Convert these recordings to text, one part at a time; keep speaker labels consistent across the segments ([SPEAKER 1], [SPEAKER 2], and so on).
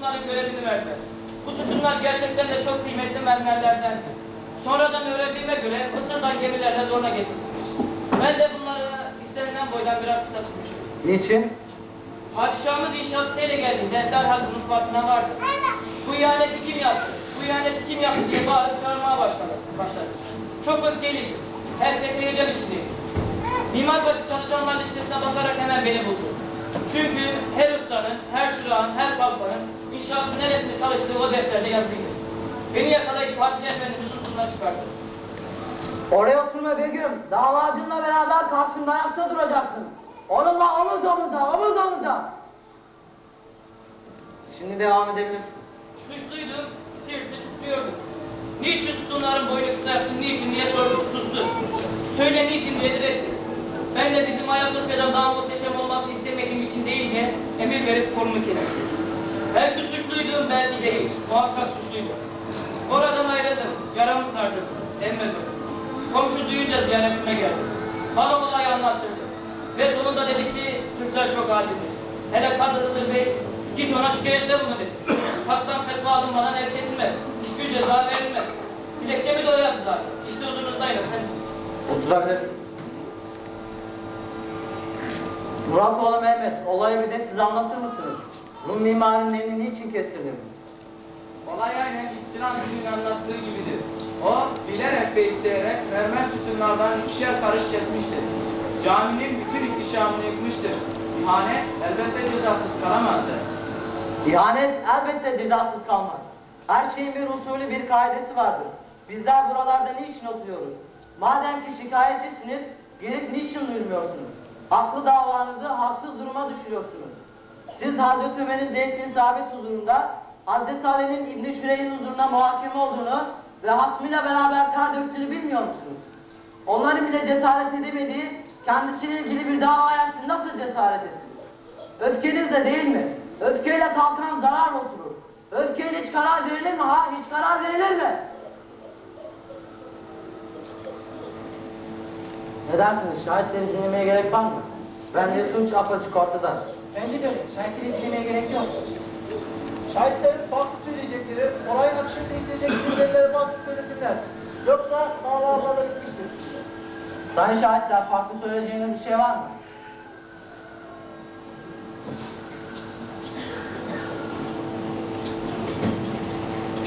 [SPEAKER 1] sütunların görevini verdiler. Bu sütunlar gerçekten de çok kıymetli mermerlerden. Sonradan öğrendiğime göre Mısır'dan gemilerle zorla getirilmiş. Ben de bunları istenilen boydan biraz kısa tutmuşum.
[SPEAKER 2] Niçin?
[SPEAKER 1] Padişahımız inşaat seyre geldiğinde derhal bunun farkına vardı. Bu ihaneti kim yaptı? Bu ihaneti kim yaptı diye bağırıp çağırmaya başladı. başladı. Çok öfkeliydi. Herkes heyecan içindeydi. Mimarbaşı çalışanlar listesine bakarak hemen beni buldu. Çünkü her ustanın, her çırağın, her kalfanın inşaatın neresinde çalıştığı o defterde yazılıydı. Beni yakalayıp Hatice Efendimizin huzuruna çıkardı.
[SPEAKER 2] Oraya oturma Begüm. Davacınla beraber karşımda ayakta duracaksın. Onunla omuz omuza, omuz omuza. Şimdi devam edebilirsin.
[SPEAKER 1] Suçluydum, tir tir titriyordum. Niçin sütunların boyunu kısalttın, niçin diye sordum, sustu. Söyle niçin diye diretti. Ben de bizim Ayasofya'da daha muhteşem olmasını istemediğim için deyince emir verip kolumu kestim. Belki suçluydum, belki değil. Muhakkak suçluydum. Oradan ayrıldım, yaramı sardım, emmedim. Komşu duyunca ziyaretime geldi. Bana olayı anlattırdı. Ve sonunda dedi ki Türkler çok adildir. Hele Kadı Hızır Bey git ona şikayette bunu dedi. Haktan fetva alınmadan el kesilmez. Hiçbir ceza verilmez. Dilekçemi de o yazdı zaten. İşte huzurunuzdayım efendim.
[SPEAKER 2] Oturabilirsin. Muratoğlu Mehmet, olayı bir de siz anlatır mısınız? Rum mimarinin elini niçin kestirdiniz?
[SPEAKER 3] Olay aynen Sinan Gül'ün anlattığı gibidir. O bilerek ve isteyerek mermer sütunlardan ikişer karış kesmiştir. Caminin bütün ihtişamını yıkmıştır. İhanet elbette cezasız kalamazdı.
[SPEAKER 2] İhanet elbette cezasız kalmaz. Her şeyin bir usulü, bir kaidesi vardır. Bizler buralarda niçin oturuyoruz? Madem ki şikayetçisiniz, gelip niçin duyurmuyorsunuz? Haklı davanızı haksız duruma düşürüyorsunuz. Siz Hazreti Ömer'in Zeyd bin Sabit huzurunda, Hazreti Ali'nin İbn-i Şüreyh'in huzuruna muhakeme olduğunu ve hasmıyla beraber ter döktüğünü bilmiyor musunuz? Onların bile cesaret edemediği, kendisiyle ilgili bir davaya siz nasıl cesaret ettiniz? Öfkenizle değil mi? Öfkeyle kalkan zarar oturur. Öfkeyle hiç karar verilir mi ha? Hiç karar verilir mi? Ne dersiniz? Şahitleri dinlemeye gerek var mı? Bence suç apaçık ortada.
[SPEAKER 4] Bence de. Şahitleri dinlemeye gerek yok. Şahitlerin farklı söyleyecekleri, olayın akışını değiştirecek cümleleri farklı söylesinler. Yoksa davalarda gitmiştir.
[SPEAKER 2] Sayın şahitler farklı söyleyeceğiniz bir şey var mı?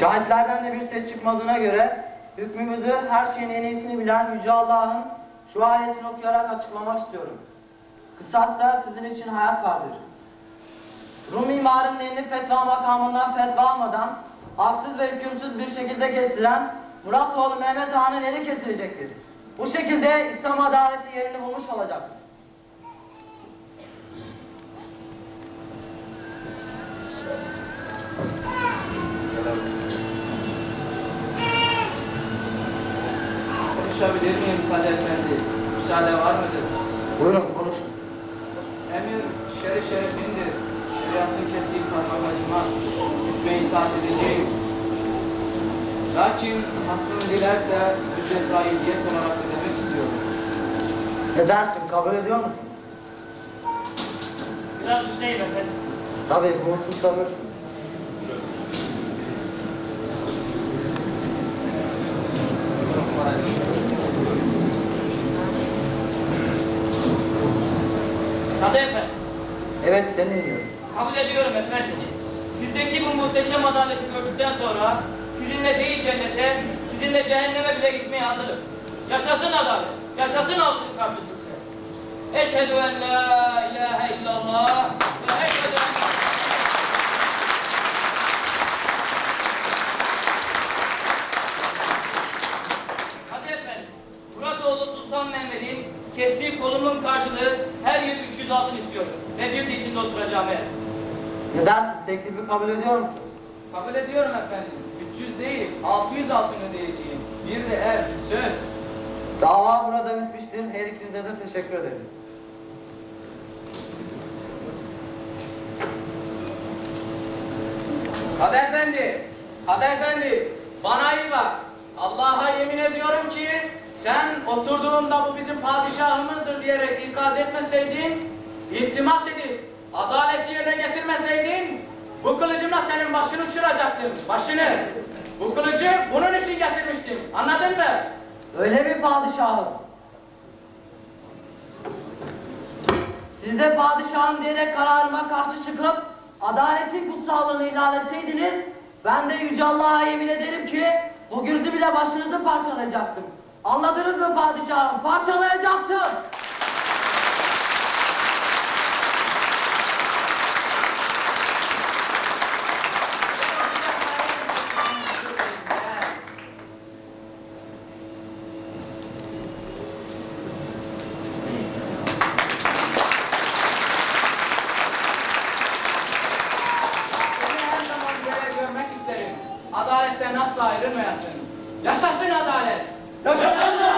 [SPEAKER 2] Şahitlerden de bir ses çıkmadığına göre hükmümüzü her şeyin en iyisini bilen Yüce Allah'ın şu ayetini okuyarak açıklamak istiyorum. Kısasta sizin için hayat vardır. Rum mimarının elini fetva makamından fetva almadan haksız ve hükümsüz bir şekilde kesilen Muratoğlu Mehmet Ağa'nın eli kesilecektir. Bu şekilde İslam adaleti yerini bulmuş olacaktır.
[SPEAKER 3] Konuşabilir miyim Kadir Efendi? Müsaade var mıdır?
[SPEAKER 2] Buyurun konuşun.
[SPEAKER 3] Emir şerif şerifindir. Şeriatın kestiği parmak acımaz. Hükme itaat edeceğim. Lakin hasmım dilerse bu cezayı ziyet olarak ödemek istiyorum.
[SPEAKER 2] Ne dersin kabul ediyor musun?
[SPEAKER 1] Biraz işleyim efendim.
[SPEAKER 2] Tabii bunu suçlamıyorsun.
[SPEAKER 1] Kadı efendim.
[SPEAKER 2] Evet seni dinliyorum.
[SPEAKER 1] Kabul ediyorum efendim. Sizdeki bu muhteşem adaleti gördükten sonra sizinle değil cennete, sizinle cehenneme bile gitmeye hazırım. Yaşasın adalet, yaşasın altın Türkler. Eşhedü en la ilahe illallah ve eşhedü en Hadi efendim, Muratoğlu Sultan Mehmet'in kestiği kolumun karşılığı her yıl 300 altın istiyorum. Ve bir de içinde oturacağım eğer.
[SPEAKER 2] Ne dersin teklifi kabul ediyor musun?
[SPEAKER 3] Kabul ediyorum efendim. 300 değil, 600 altın ödeyeceğim. Bir de er, söz.
[SPEAKER 2] Dava burada bitmiştir. Her ikinize de teşekkür ederim.
[SPEAKER 3] Hadi efendi, hadi efendi, bana iyi bak. Allah'a yemin ediyorum ki sen oturduğunda bu bizim padişahımızdır diyerek ikaz etmeseydin, iltimas edip adaleti yerine getirmeseydin
[SPEAKER 5] Bu kılıcımla senin başını uçuracaktım. Başını. Bu kılıcı bunun için getirmiştim. Anladın mı?
[SPEAKER 6] Öyle mi padişahım? Siz de padişahım diyerek kararıma karşı çıkıp adaletin kutsallığını ilan etseydiniz ben de Yüce Allah'a yemin ederim ki bu gürzü bile başınızı parçalayacaktım. Anladınız mı padişahım?
[SPEAKER 5] İsterim. Adaletten asla ayrılmayasın. Yaşasın adalet.
[SPEAKER 6] Yaşasın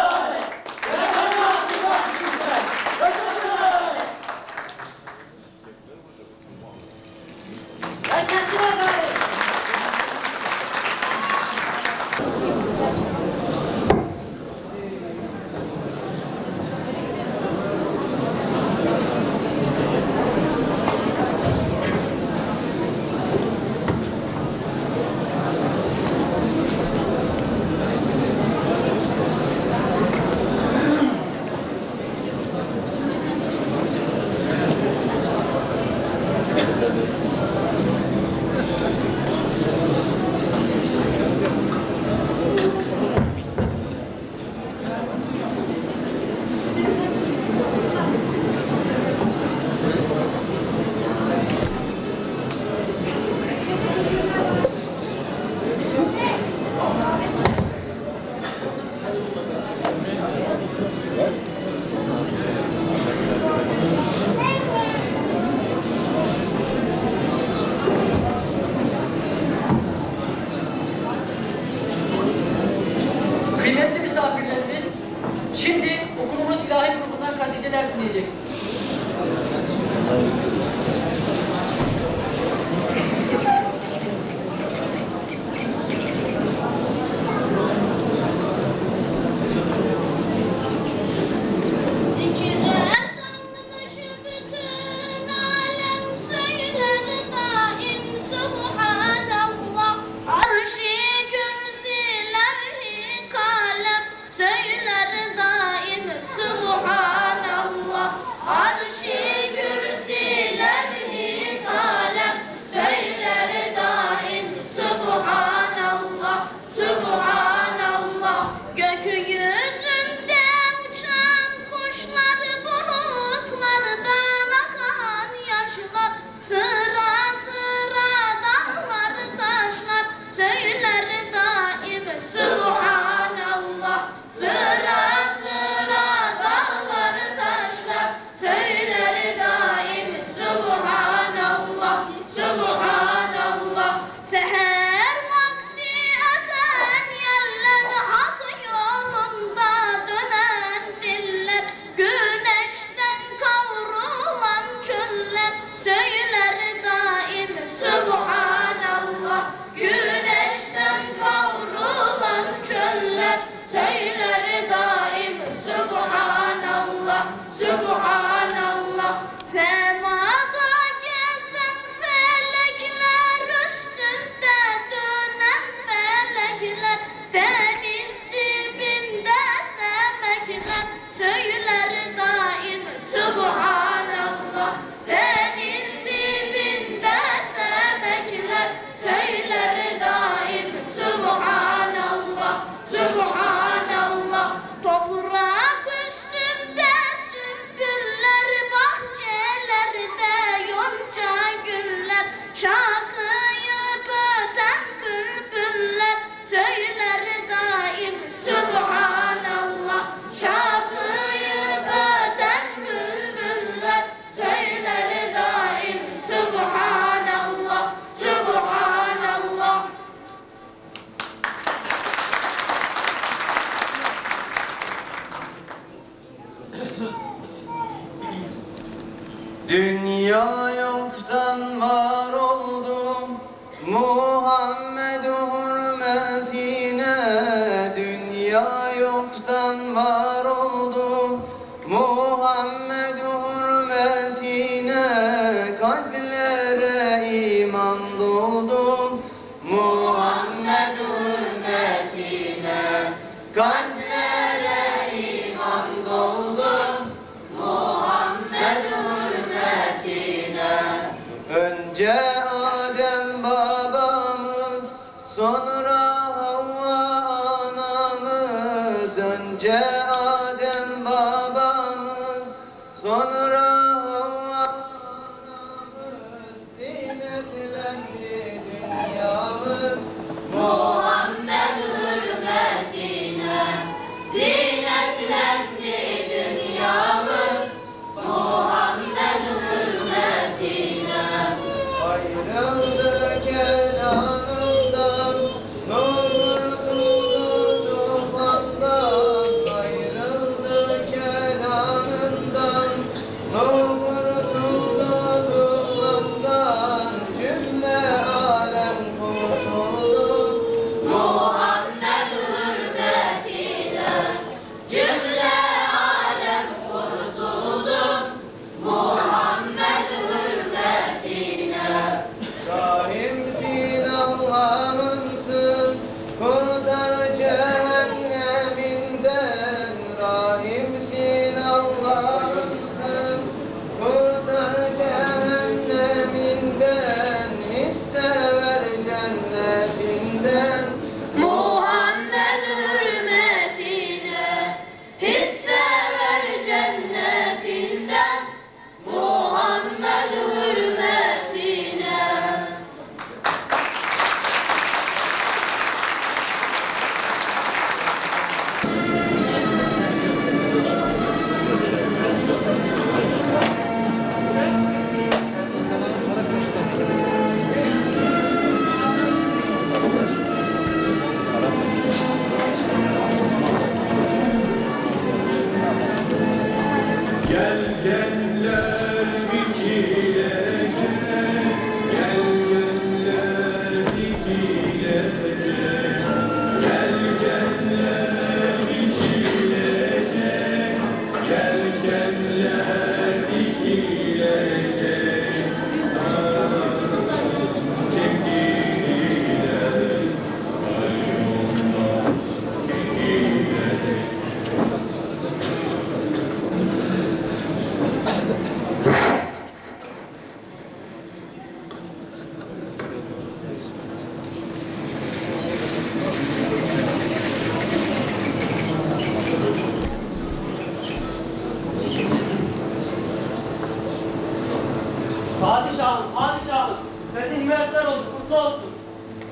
[SPEAKER 5] محمد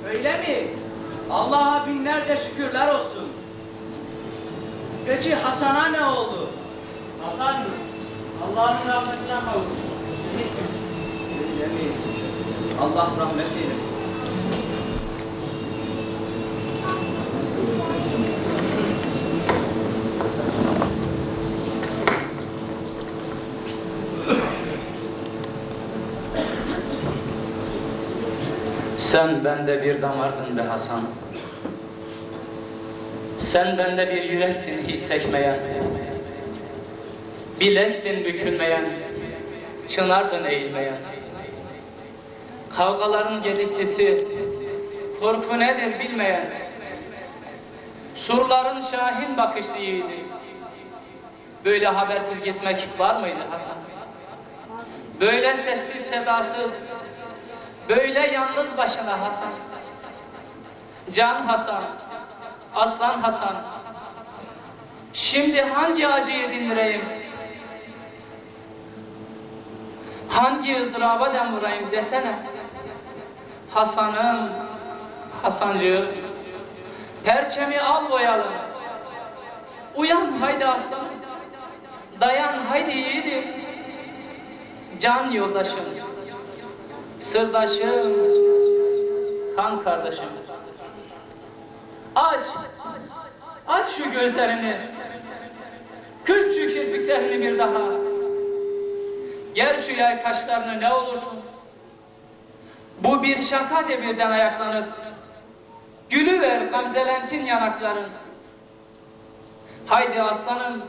[SPEAKER 3] Öyle mi? Allah'a binlerce şükürler olsun. Peki Hasan'a ne oldu?
[SPEAKER 5] Hasan mı? Allah'ın rahmetine kavuştu.
[SPEAKER 3] Öyle mi? Allah rahmet eylesin.
[SPEAKER 7] Sen bende bir damardın be Hasan. Sen bende bir yürektin hiç sekmeyen. Bilektin bükülmeyen. Çınardın eğilmeyen. Kavgaların gediklisi, korku nedir bilmeyen. Surların şahin bakışlı yiğidi. Böyle habersiz gitmek var mıydı Hasan? Böyle sessiz sedasız, Böyle yalnız başına Hasan. Can Hasan, Aslan Hasan. Şimdi hangi acıyı dindireyim? Hangi ızdıraba dem vurayım desene. Hasan'ım, Hasancığım. Perçemi al boyalım. Uyan haydi aslan. Dayan haydi yiğidim. Can yoldaşım. Sırdaşım, kan kardeşim. Aç, aç şu gözlerini. Kırp şu kirpiklerini bir daha. Ger şu yay kaşlarını ne olursun. Bu bir şaka de birden ayaklanıp. Gülüver gamzelensin yanakların. Haydi aslanım,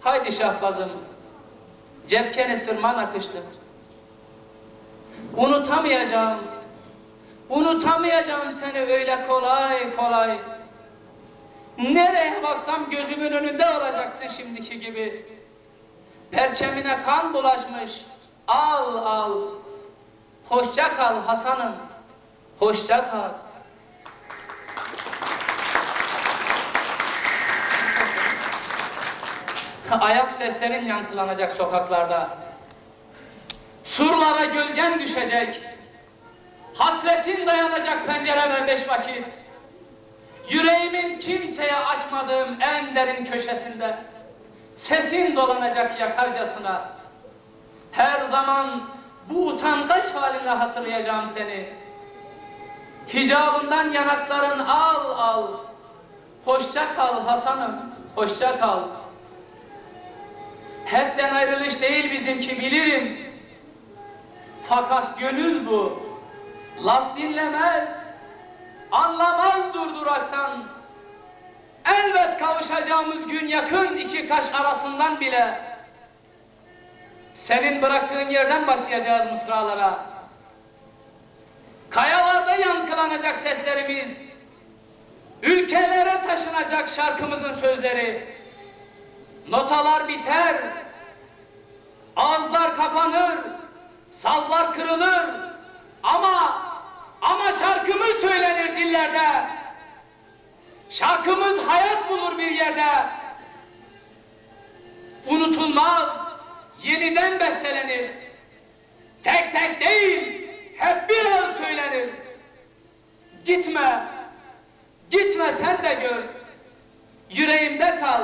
[SPEAKER 7] haydi şahbazım. Cepkeni sırman akıştı. Unutamayacağım. Unutamayacağım seni öyle kolay kolay. Nereye baksam gözümün önünde olacaksın şimdiki gibi. Perçemine kan bulaşmış. Al al. Hoşça kal Hasan'ım. Hoşça kal. Ayak seslerin yankılanacak sokaklarda. Surlara gölgen düşecek. Hasretin dayanacak pencereme beş vakit. Yüreğimin kimseye açmadığım en derin köşesinde. Sesin dolanacak yakarcasına. Her zaman bu utangaç haline hatırlayacağım seni. Hicabından yanakların al al. Hoşça kal Hasan'ım, hoşça kal. Hepten ayrılış değil bizimki bilirim. Fakat gönül bu. Laf dinlemez, anlamaz durduraktan. Elbet kavuşacağımız gün yakın iki kaş arasından bile. Senin bıraktığın yerden başlayacağız mısralara. Kayalarda yankılanacak seslerimiz. Ülkelere taşınacak şarkımızın sözleri. Notalar biter. Ağızlar kapanır. Sazlar kırılır. Ama ama şarkımız söylenir dillerde. Şarkımız hayat bulur bir yerde. Unutulmaz, yeniden bestelenir. Tek tek değil, hep bir ağız söylenir. Gitme, gitme sen de gör. Yüreğimde kal.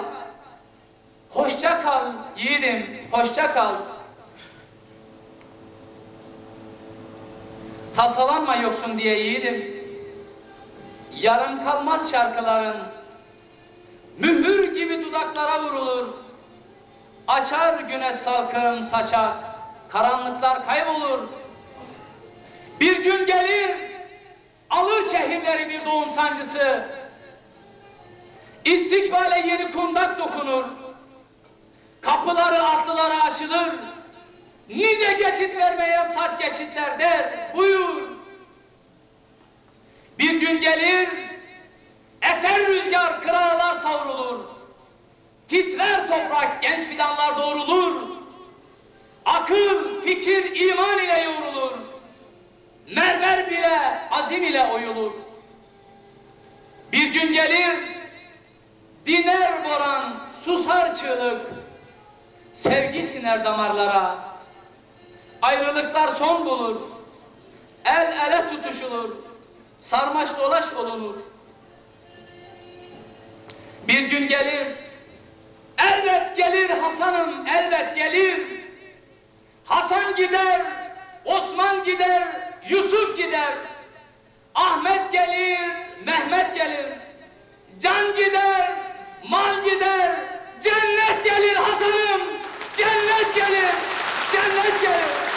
[SPEAKER 7] Hoşça kal yiğidim, hoşça kal. Tasalanma yoksun diye yiğidim. Yarım kalmaz şarkıların. Mühür gibi dudaklara vurulur. Açar güneş salkım saçak. Karanlıklar kaybolur. Bir gün gelir, alır şehirleri bir doğum sancısı. İstikbale yeni kundak dokunur. Kapıları atlılara açılır. Nice geçit vermeye sarp geçitler der. Buyur. Bir gün gelir, eser rüzgar kıralar savrulur. Titrer toprak genç fidanlar doğrulur. Akıl, fikir, iman ile yoğrulur. Mermer bile azim ile oyulur. Bir gün gelir, diner boran, susar çığlık. Sevgi siner damarlara. Ayrılıklar son bulur. El ele tutuşulur. Sarmaş dolaş olunur. Bir gün gelir. Elbet gelir Hasan'ım, elbet gelir. Hasan gider, Osman gider, Yusuf gider. Ahmet gelir, Mehmet gelir. Can gider, mal gider, cennet gelir Hasan'ım. Cennet gelir, cennet gelir.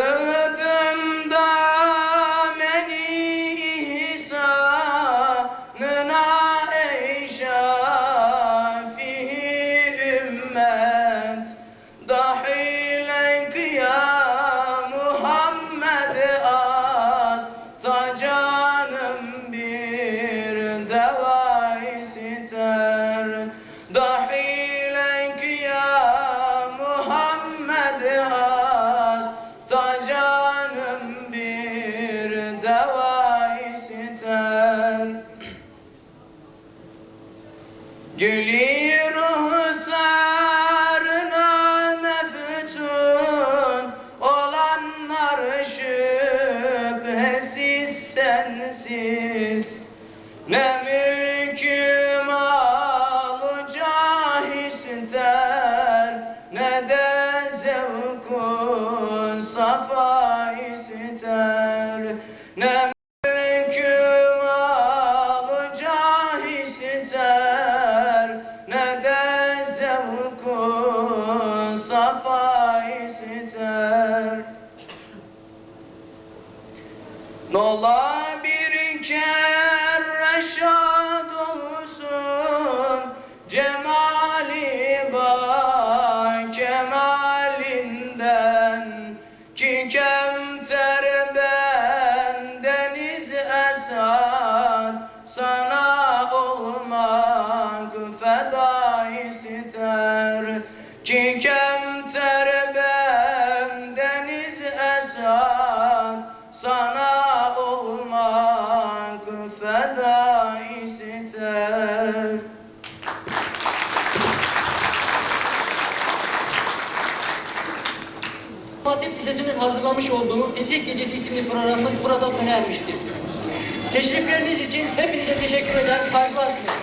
[SPEAKER 5] هذا sensiz. Ne bir
[SPEAKER 2] müessesinin hazırlamış olduğu Fizik Gecesi isimli programımız burada sona ermiştir. Teşrifleriniz için hepinize teşekkür eder, saygılar sunuyorum.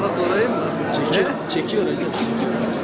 [SPEAKER 8] Nasıl orayı mı? Çekiyor, çekiyor hocam, çekiyor.